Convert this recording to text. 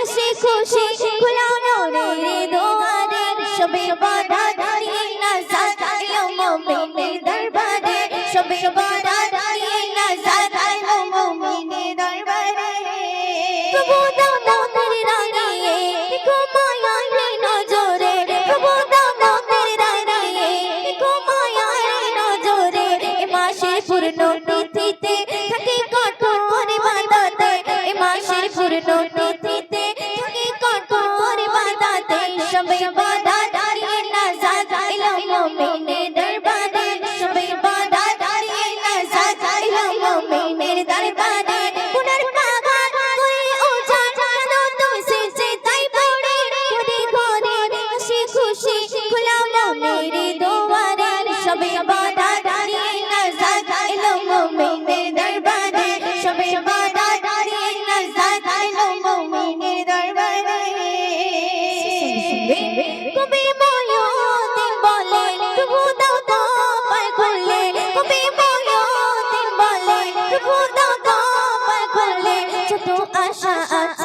হাসি খুশি খোলা নূরের দুয়ারে, সবে বারাত নিয়ে নাজাত এলো মুমিনের দরবারে, সবে বারাত নিয়ে নাজাত এলো মুমিনের দরবারে। প্রভু দাও দাও তেরে রানিয়ে দেখো মায়ার নজরে, প্রভু দাও দাও তেরে রানিয়ে দেখো মায়ার নজরে, এ মাসের পূর্ণ তিথিতে বাদাতে সবে বাদাত দিয়ে নাজাত এলো মুমিনের দরবারে। সবে বাদাত দিয়ে নাজাত এলো মুমিনের দরবারে। পুনর পাগা করে ওজা জানো তুমি সে তাই পড়ে। ঘরে ঘরে হাসি খুশি খোলা মেরে 舞蹈动歪瓜里枣都啊啊啊